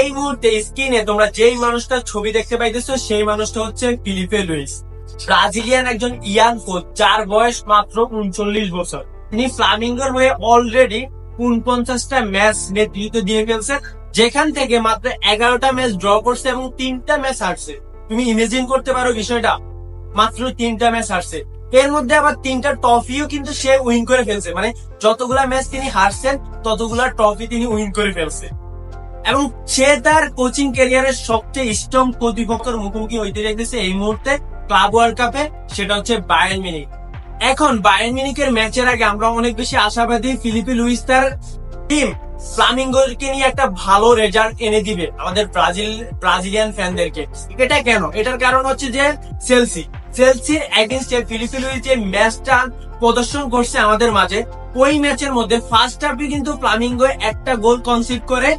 এই মুহূর্তে স্ক্রিনে তোমরা যেই মানুষটার ছবি দেখতে পাইতেছো, সেই মানুষটা হচ্ছে ফিলিপে লুইস। ব্রাজিলিয়ান একজন ইয়ান কোচ যার বয়স মাত্র উনচল্লিশ বছর। তিনি ফ্লামিঙ্গোর হয়ে অলরেডি উনপঞ্চাশটা ম্যাচ নেতৃত্ব দিয়ে ফেলছে, যেখান থেকে মাত্র এগারোটা ম্যাচ ড্র করছে এবং তিনটা ম্যাচ হারছে। তুমি ইমেজিন করতে পারো বিষয়টা, মাত্র তিনটা ম্যাচ হারছে। এর মধ্যে আবার তিনটা ট্রফিও কিন্তু সে উইন করে ফেলছে মানে যতগুলা ম্যাচ তিনি হারছেন, ততগুলা ট্রফি তিনি উইন করে ফেলছে। এবং সে তার কোচিং ক্যারিয়ারের সবচেয়ে স্ট্রং প্রতিপক্ষের মুখোমুখি হইতে দেখতেছে এই মুহূর্তে ক্লাব ওয়ার্ল্ড কাপে সেটা হচ্ছে বায়ার্ন মিনিক এখন বায়ার্ন মিনিকের ম্যাচের আগে আমরা অনেক বেশি আশাবাদী ফিলিপি লুইস তার টিম ফ্লামিঙ্গোকে নিয়ে একটা ভালো রেজাল্ট এনে দিবে আমাদের ব্রাজিল ব্রাজিলিয়ান ফ্যানদেরকে এটা কেন? এটার কারণ হচ্ছে যে চেলসি চেলসির এগেনস্টে ফিলিপি লুইস যে ম্যাচটা প্রদর্শন করছে আমাদের মাঝে, ওই ম্যাচের মধ্যে ফার্স্ট হাফে কিন্তু ফ্লামিঙ্গো একটা গোল কনসিড করে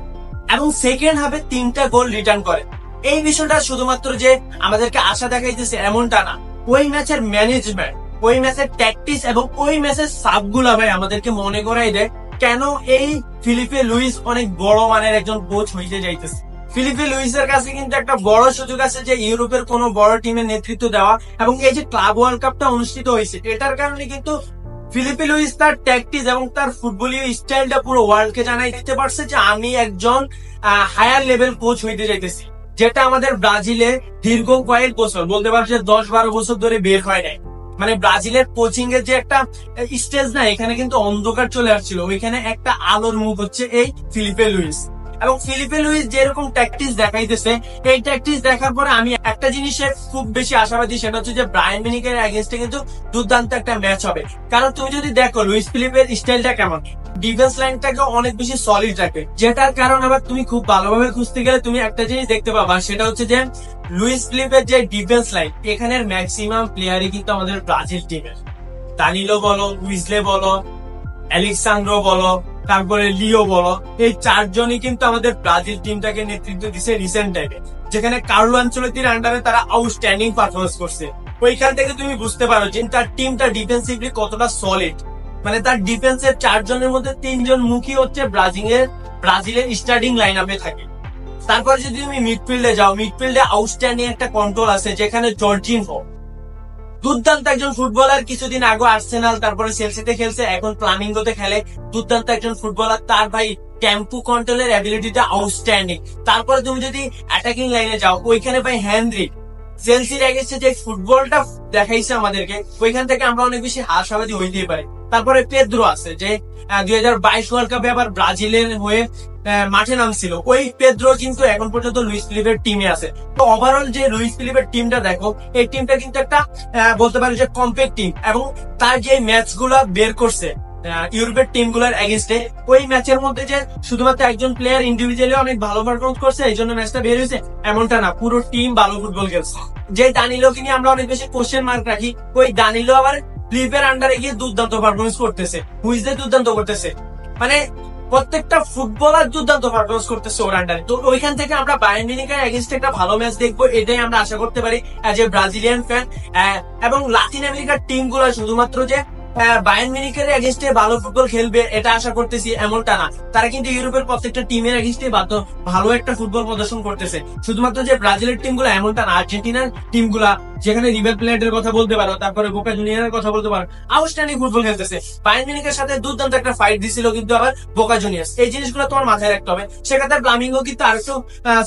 এবং সেকেন্ড হাফে তিনটা গোল রিটার্ন করে। এই বিষয়টা শুধুমাত্র যে আমাদেরকে আশা দেখাইতেছে এমনটা না। ওই ম্যাচের ম্যানেজমেন্ট ওই ম্যাচের ট্যাকটিস এবং ওই ম্যাচের সাবগুলা ভাই আমাদেরকে মনে করাই দেয়, কেন এই ফিলিপে লুইস অনেক বড় মানের একজন কোচ হইতে যাইতেছে। ফিলিপে লুইসের কাছে কিন্তু একটা বড় সুযোগ আছে যে ইউরোপের কোনো বড় টিমের নেতৃত্ব দেওয়া এবং এই যে ক্লাব ওয়ার্ল্ড কাপটা অনুষ্ঠিত হয়েছে, এটার কারণে কিন্তু ফিলিপে লুইস তার ট্যাকটিস এবং তার ফুটবলীয় স্টাইলটা পুরো ওয়ার্ল্ডকে জানাই দিতে পারছে যে আমি একজন হায়ার লেভেল কোচ হইতে যাইতেছি। যেটা আমাদের ব্রাজিলে দীর্ঘ কয়েক বছর, বলতে পারছি দশ বারো বছর ধরে বের হয় নাই। মানে ব্রাজিলের কোচিং এর যে একটা স্টেজ না, এখানে কিন্তু অন্ধকার চলে আসছিল। ওইখানে একটা আলোর মুখ হচ্ছে এই ফিলিপে লুইস। এবং ফিলিপে লুইস যেরকম ট্যাকটিস দেখাইতেছে, এই ট্যাকটিস দেখার পরে আমি একটা জিনিসের খুব বেশি আশাবাদী, সেটা হচ্ছে যে ব্রায়ান মিনিকের এগেনস্টে কিন্তু দুর্দান্ত একটা ম্যাচ হবে। কারণ তুমি যদি দেখো, লুইস ফিলিপের স্টাইলটা কেমন? ডিফেন্স লাইনটাকে অনেক বেশি সলিড রাখে, যেটার কারণ আবার তুমি খুব ভালোভাবে খুঁজতে গেলে তুমি একটা জিনিস দেখতে পাবা, সেটা হচ্ছে যে লুইস ফিলিপের যে ডিফেন্স লাইন এখানের ম্যাক্সিমাম প্লেয়ারই কিন্তু আমাদের ব্রাজিল টিমের তানিলো বলো, উইজলে বলো, অ্যালেক্সান্দ্রো বলো তারপরে লিও বলো, এই চারজনই কিন্তু আমাদের ব্রাজিল টিমটাকে নেতৃত্ব দিছে রিসেন্ট টাইমে যেখানে কার্লো আঞ্চলিকের আন্ডারে তারা আউটস্ট্যান্ডিং পারফরমেন্স করছে। ওইখান থেকে তুমি বুঝতে পারো যে তার টিমটা ডিফেন্সিভলি কতটা সলিড মানে তার ডিফেন্সের চারজনের মধ্যে তিনজন মুখী হচ্ছে ব্রাজিল ব্রাজিলের ব্রাজিলের স্টার্টিং লাইন আপে থাকে। তারপর যদি তুমি মিডফিল্ডে যাও মিডফিল্ডে আউটস্ট্যান্ডিং একটা কন্ট্রোল আছে, যেখানে জর্জিনহো। দুর্দান্ত একজন ফুটবলার কিছুদিন আগে আর্সেনাল, তারপরে সেলসিতে খেলছে, এখন প্লামিঙ্গোতে খেলে। দুর্দান্ত একজন ফুটবলার, তার ভাই টেম্পু কন্ট্রোলের অ্যাবিলিটিটা আউটস্ট্যান্ডিং তারপরে তুমি যদি অ্যাটাকিং লাইনে যাও, ওইখানে ভাই হ্যান্ড্রিক সেলসির এগেছে যে ফুটবলটা দেখাইছে আমাদেরকে, ওইখান থেকে আমরা অনেক বেশি আশাবাদী হইতেই পারি। তারপরে পেদ্রো আছে, যে দুই হাজার বাইশ ওয়ার্ল্ড কাপে আবার ব্রাজিলের হয়ে মাঠে নামছিল। ওই পেদ্রো কিন্তু এখন পর্যন্ত লুইস ফিলিপের টিমে আছে। তো ওভারঅল যে লুইস ফিলিপের টিমটা দেখো, এই টিমটা কিন্তু একটা বলতে পারি যে কম্প্যাক্ট টিম এবং তার যে ম্যাচ বের করছে ইউরোপের টিমগুলার এগেনস্টে ওই ম্যাচের মধ্যে যে শুধুমাত্র একজন প্লেয়ার ইন্ডিভিজুয়ালি অনেক ভালো পারফরমেন্স করছে, এই জন্য ম্যাচটা বের হয়েছে, এমনটা না, পুরো টিম ভালো ফুটবল খেলছে। যে দানিলোকে নিয়ে আমরা অনেক বেশি কোশ্চেন মার্ক রাখি, ওই দানিলো আবার ফ্লিপের আন্ডারে গিয়ে দুর্দান্ত পারফরমেন্স করতেছে। হুইজে দুর্দান্ত করতেছে? মানে প্রত্যেকটা ফুটবলার দুর্দান্ত পারফরমেন্স করতেছে ওর আন্ডারে তো ওইখান থেকে আমরা বায়ার্ন মিনিকের এগেনস্টে একটা ভালো ম্যাচ দেখব, এটাই আমরা আশা করতে পারি অ্যাজ এ ব্রাজিলিয়ান ফ্যান এবং লাতিন আমেরিকার টিমগুলো শুধুমাত্র যে বায়ার্ন মিউনিখের এগেনস্টে ভালো ফুটবল খেলবে, এটা আশা করতেছি এমনটা না। তারা কিন্তু ইউরোপের প্রত্যেকটা টিমের এগেনস্টে ভালো একটা ফুটবল প্রদর্শন করতেছে। শুধুমাত্র যে ব্রাজিলের টিমগুলো এমনটা না, আর্জেন্টিনার টিমগুলা যেখানে রিভার প্লেটের কথা বলতে পারো, তারপরে বোকা জুনিয়রের কথা বলতে পারো আউটস্ট্যান্ডিং ফুটবল খেলতেছে। বায়ার্ন মিউনিখের সাথে দুর্দান্ত একটা ফাইট দিছিল কিন্তু আবার বোকা জুনিয়র্স এই জিনিসগুলো তোমার মাথায় রাখতে হবে। সেক্ষেত্রে ব্লামিঙ্গো কিন্তু আরেকটু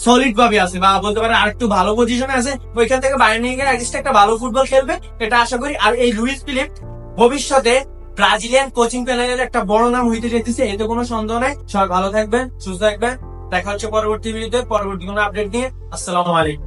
সলিড ভাবে আছে, বা বলতে পারো আরেকটু ভালো পজিশনে আছে। ওইখান থেকে বায়ার্ন মিউনিখের এগেনস্টে একটা ভালো ফুটবল খেলবে, এটা আশা করি। আর এই লুইস ফিলিপ ভবিষ্যতে ব্রাজিলিয়ান কোচিং প্যানেলের একটা বড় নাম হইতে যেতেছে এতে কোনো সন্দেহ নাই। সবাই ভালো থাকবেন, সুস্থ থাকবেন। দেখা হচ্ছে পরবর্তী ভিডিওতে, পরবর্তী কোনো আপডেট নিয়ে। আসসালামু আলাইকুম।